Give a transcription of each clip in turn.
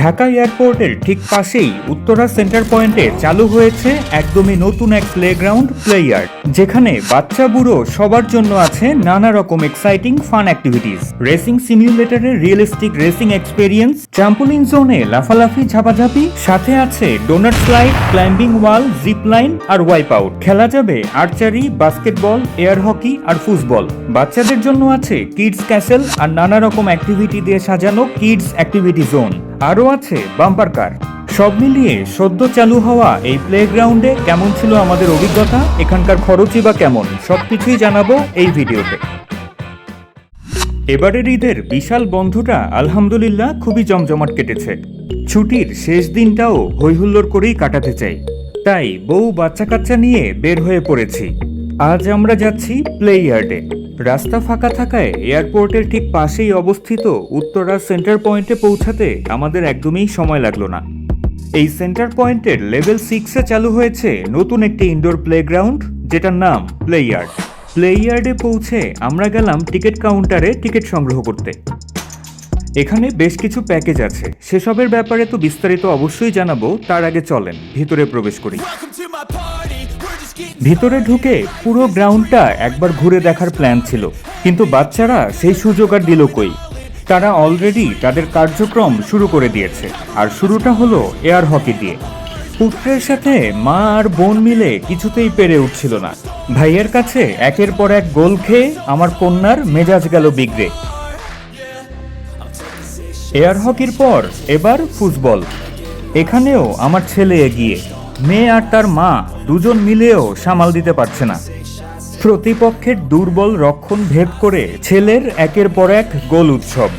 ঢাকা এয়ারপোর্টের ঠিক পাশেই উত্তরা সেন্টার পয়েন্টে চালু হয়েছে একদমই নতুন এক প্লেগ্রাউন্ড প্লেয়ার যেখানে বাচ্চা, বুড়ো সবার জন্য আছে নানা রকম এক্সাইটিং ফান অ্যাক্টিভিটিস রেসিং সিমিউলেটরের রিয়েলিস্টিক রেসিং এক্সপেরিয়েন্স ট্রাম্পোলিন জোনে লাফালাফি, ঝাপাঝাপি, সাথে আছে donut slide climbing wall zip line আর ওয়াইপ আউট খেলা যাবে আর্চারি বাস্কেটবল এয়ার হকি আর ফুটবল বাচ্চাদের জন্য আছে কিডস ক্যাসেল আর নানা রকম অ্যাক্টিভিটি দিয়ে সাজানো কিডস অ্যাক্টিভিটি জোন আরও আছে বাম্পার কার। সব মিলিয়ে সদ্য চালু হওয়া এই প্লেগ্রাউন্ডে কেমন ছিল আমাদের অভিজ্ঞতা, এখানকার খরচই বা কেমন, সবকিছুই জানাব এই ভিডিওতে। এবারের ঈদের বিশাল বন্ধটা আলহামদুলিল্লাহ খুবই জমজমাট কেটেছে। ছুটির শেষ দিনটাও হৈহুল্লোড় করেই কাটাতে চাই। তাই বউ বাচ্চা কাচ্চা নিয়ে বের হয়ে পড়েছি। আজ আমরা যাচ্ছি প্লে ইয়ার্ডে। রাস্তা ফাঁকা থাকায় এয়ারপোর্টের ঠিক পাশেই অবস্থিত উত্তরা সেন্টার পয়েন্টে পৌঁছাতে আমাদের একদমই সময় লাগল না। এই সেন্টার পয়েন্টের লেভেল সিক্সে চালু হয়েছে নতুন একটি ইনডোর প্লেগ্রাউন্ড, যেটার নাম প্লেয়ার্ড প্লেয়ার্ডে পৌঁছে আমরা গেলাম টিকিট কাউন্টারে টিকিট সংগ্রহ করতে। এখানে বেশ কিছু প্যাকেজ আছে। সেসবের ব্যাপারে তো বিস্তারিত অবশ্যই জানাব, তার আগে চলেন, ভিতরে প্রবেশ করি। ভিতরে ঢুকে পুরো গ্রাউন্ডটা একবার ঘুরে দেখার প্ল্যান ছিল। কিন্তু বাচ্চারা সেই সুযোগ আর দিল কই? তারা অলরেডি তাদের কার্যক্রম শুরু করে দিয়েছে। আর শুরুটা হলো এয়ার হকি দিয়ে। পুত্রের সাথে মা আর বোন মিলে কিছুতেই পেরে উঠছিল না। ভাইয়ের কাছে একের পর এক গোল খেয়ে আমার কন্যার মেজাজ গেল বিগড়ে। এয়ার হকির পর এবার ফুটবল। এখানেও আমার ছেলে এগিয়ে। মেয়ে আর তার মা দুজন মিলেও সামাল দিতে পারছে না। প্রতিপক্ষের দুর্বল রক্ষণ ভেদ করে ছেলের একের পর এক গোল উৎসব।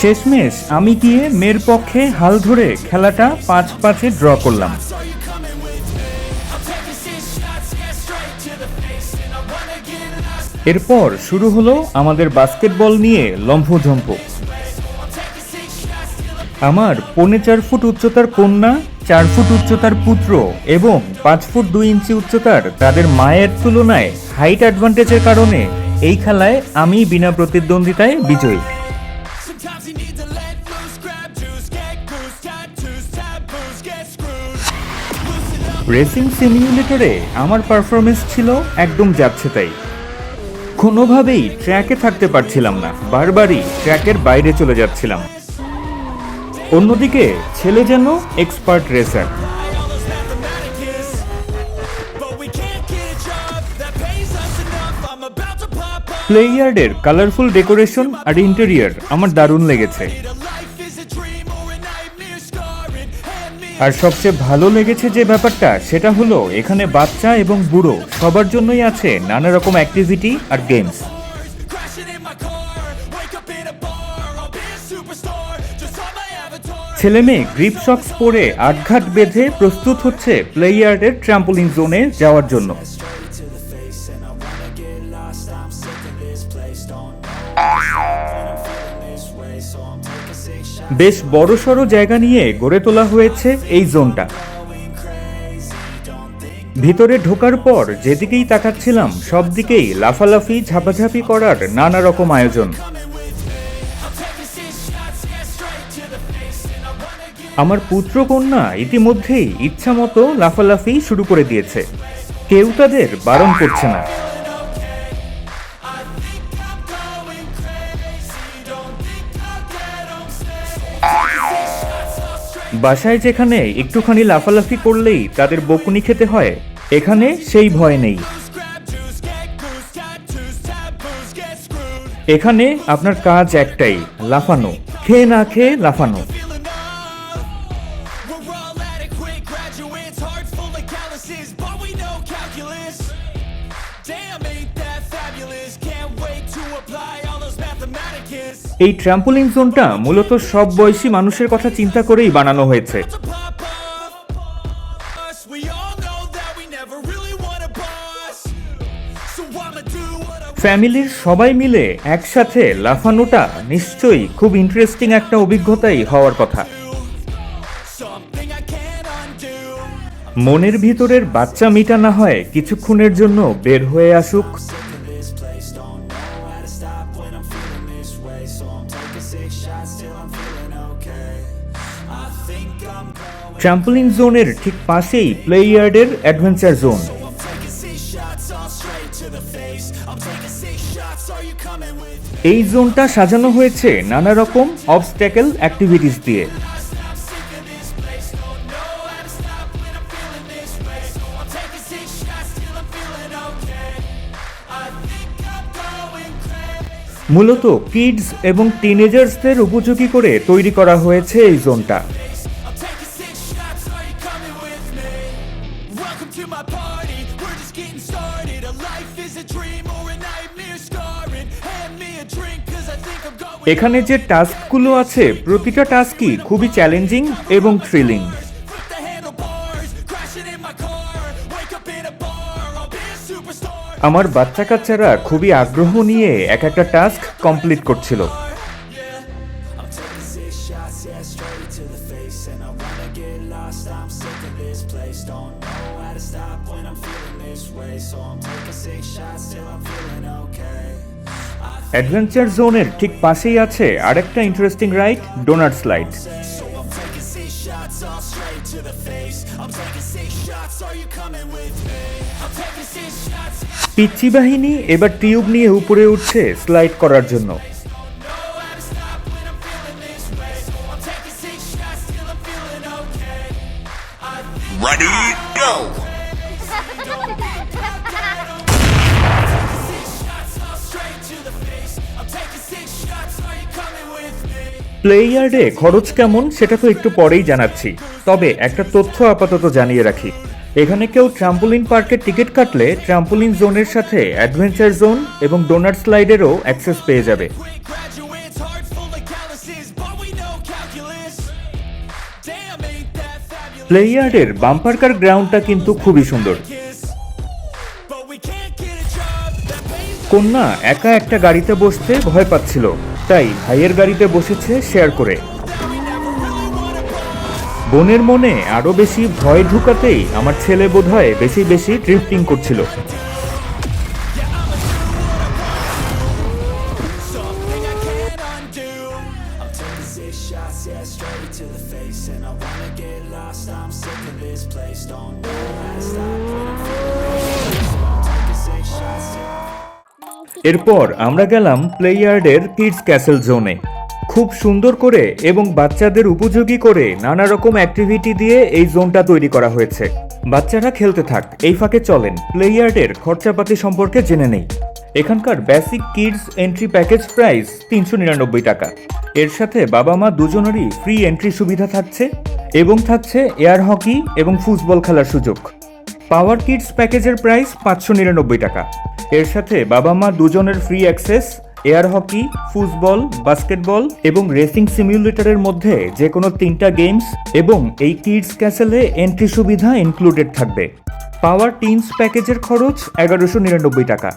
শেষমেশ আমি গিয়ে মেয়ের পক্ষে হাল ধরে খেলাটা পাঁচ পাঁচে ড্র করলাম. এরপর শুরু হলো আমাদের বাস্কেটবল নিয়ে লম্ফঝম্প। আমার পৌনে চার ফুট উচ্চতার কন্যা চার ফুট উচ্চতার পুত্র এবং পাঁচ ফুট দুই ইঞ্চি উচ্চতার তাদের মায়ের তুলনায় হাইট অ্যাডভান্টেজের কারণে এই খেলায় আমি বিনা প্রতিদ্বন্দ্বিতায় বিজয়ী. রেসিং সিমিউলেটরে আমার পারফরমেন্স ছিল একদম যাচ্ছে তাই। কোনোভাবেই ট্র্যাকে থাকতে পারছিলাম না বারবারই ট্র্যাকের বাইরে চলে যাচ্ছিলাম। অন্যদিকে, ছেলে যেন এক্সপার্ট রেসার. প্লেয়ার্ডের কালারফুল ডেকোরেশন আর ইন্টেরিয়ার আমার দারুণ লেগেছে আর সবচেয়ে ভালো লেগেছে যে ব্যাপারটা, সেটা হলো এখানে বাচ্চা এবং বুড়ো সবার জন্যই আছে নানা রকম অ্যাক্টিভিটি আর গেমস ছেলে মেয়ে গ্রিপ সক্স পরে আটঘাট বেঁধে প্রস্তুত হচ্ছে প্লেয়ারদের ট্রাম্পলিং জোনে যাওয়ার জন্য। বেশ বড় সড় জায়গা নিয়ে গড়ে তোলা হয়েছে এই জোনটা ভিতরে ঢোকার পর যেদিকেই তাকাচ্ছিলাম, সবদিকেই লাফালাফি, ঝাপাঝাপি করার নানা রকম আয়োজন। আমার পুত্র কন্যা ইতিমধ্যেই ইচ্ছা মতো লাফালাফি শুরু করে দিয়েছে কেউ তাদের বারণ করছে না. বাসায় যেখানে একটুখানি লাফালাফি করলেই তাদের বকুনি খেতে হয়, এখানে সেই ভয় নেই. এখানে আপনার কাজ একটাই, লাফানো খেয়ে না খেয়ে লাফানো এই ট্রাম্পোলিন জোনটা মূলত সব বয়সী মানুষের কথা চিন্তা করেই বানানো হয়েছে। ফ্যামিলির সবাই মিলে একসাথে লাফানোটা নিশ্চয়ই খুব ইন্টারেস্টিং একটা অভিজ্ঞতাই হওয়ার কথা. মনের ভিতরের বাচ্চা মিটা না হয় কিছুক্ষণের জন্য বের হয়ে আসুক। ট্রাম্পলিন জোনের ঠিক পাশেই প্লেইয়ার্ডের অ্যাডভেঞ্চার জোন এই জোনটা সাজানো হয়েছে নানা রকম অবস্ট্যাকেল অ্যাক্টিভিটিস দিয়ে। মূলত কিডস এবং টিনেজার্সদের উপযোগী করে তৈরি করা হয়েছে এই জোনটা এখানে যে টাস্কগুলো আছে, প্রতিটা টাস্কই খুবই চ্যালেঞ্জিং এবং থ্রিলিং. আমার বাচ্চা কাচ্চারা খুবই আগ্রহ নিয়ে এক একটা টাস্ক কমপ্লিট করছিল অ্যাডভেঞ্চার জোনের ঠিক পাশেই আছে আরেকটা ইন্টারেস্টিং রাইড ডোনার স্লাইড পিচি বাহিনী এবার টিউব নিয়ে উপরে উঠছে স্লাইড করার জন্য। me? প্লে ইয়ার্ডে খরচ কেমন সেটা তো একটু পরেই জানাচ্ছি তবে একটা তথ্য আপাতত জানিয়ে রাখি এখানে কেউ ট্রাম্পোলিন পার্কের টিকিট কাটলে ট্রাম্পোলিন জোনের সাথে অ্যাডভেঞ্চার জোন এবং ডোনাট স্লাইডেরও অ্যাক্সেস পেয়ে যাবে Quick graduates, heart full of calluses, but we know calculus. Damn, ain't that fabulous? Play ইয়ার্ডের bumper car গ্রাউন্ডটা কিন্তু খুবই সুন্দর কন্যা একা একটা গাড়িতে বসতে ভয় পাচ্ছিল তাই ভাইয়ের গাড়িতে বসেছে শেয়ার করে। বোনের মনে আরও বেশি ভয় ঢুকাতেই আমার ছেলে বোধ হয় বেশি বেশি ড্রিফটিং করছিল। এরপর আমরা গেলাম প্লেয়ার্ডের কিডস ক্যাসেল জোনে। খুব সুন্দর করে এবং বাচ্চাদের উপযোগী করে নানা রকম অ্যাক্টিভিটি দিয়ে এই জোনটা তৈরি করা হয়েছে। বাচ্চারা খেলতে থাক, এই ফাঁকে চলেন প্লেয়ার্ডের খরচাপাতি সম্পর্কে জেনে নেই। এখানকার basic kids entry package price তিনশো নিরানব্বই টাকা। এর সাথে বাবা মা দুজনেরই ফ্রি এন্ট্রি সুবিধা থাকছে এবং থাকছে এয়ার হকি এবং ফুটবল খেলার সুযোগ। পাওয়ার কিডস প্যাকেজের প্রাইস পাঁচশো নিরানব্বই টাকা। এর সাথে বাবা মা দুজনের free access air hockey football basketball এবং রেসিং সিমিউলেটরের মধ্যে যে কোনো তিনটা গেমস এবং এই কিডস ক্যাসেলে এন্ট্রি সুবিধা ইনক্লুডেড থাকবে। পাওয়ার টিনস প্যাকেজের খরচ এগারোশো নিরানব্বই টাকা।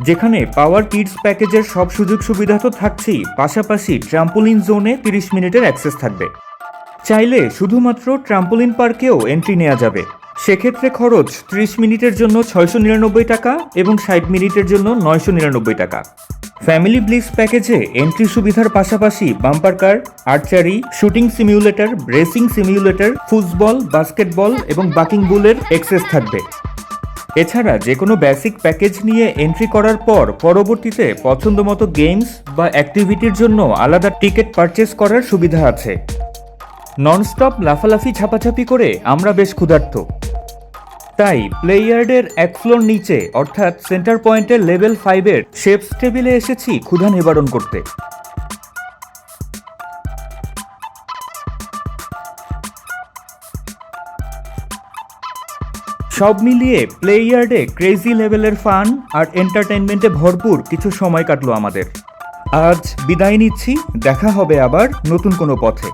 যেখানে পাওয়ার কিডস প্যাকেজের সব সুযোগ সুবিধা তো থাকছেই, পাশাপাশি ট্রাম্পোলিন জোনে তিরিশ মিনিটের অ্যাক্সেস থাকবে। চাইলে শুধুমাত্র ট্রাম্পোলিন পার্কেও এন্ট্রি নেওয়া যাবে। সেক্ষেত্রে খরচ ত্রিশ মিনিটের জন্য ছয়শো নিরানব্বই টাকা এবং ষাট মিনিটের জন্য নয়শো নিরানব্বই টাকা। ফ্যামিলি ব্লিস প্যাকেজে এন্ট্রি সুবিধার পাশাপাশি bumper car, archery, shooting simulator racing simulator football, basketball এবং বাকিং বুলের এক্সেস থাকবে। এছাড়া যে কোনো বেসিক প্যাকেজ নিয়ে এন্ট্রি করার পর পরবর্তীতে পছন্দমতো গেমস বা অ্যাক্টিভিটির জন্য আলাদা টিকিট পারচেস করার সুবিধা আছে। ননস্টপ লাফালাফি ছাপাছাপি করে আমরা বেশ ক্ষুধার্ত। তাই প্লেয়ার্ডের এক ফ্লোর নিচে, অর্থাৎ সেন্টার পয়েন্টের লেভেল ফাইভের শেপস টেবিলে এসেছি ক্ষুধা নিবারণ করতে। সব মিলিয়ে প্লেয়ার্ডে ক্রেজি লেভেলের ফান আর এন্টারটেনমেন্টে ভরপুর কিছু সময় কাটলো আমাদের। আজ বিদায় নিচ্ছি, দেখা হবে আবার নতুন কোনো পথে।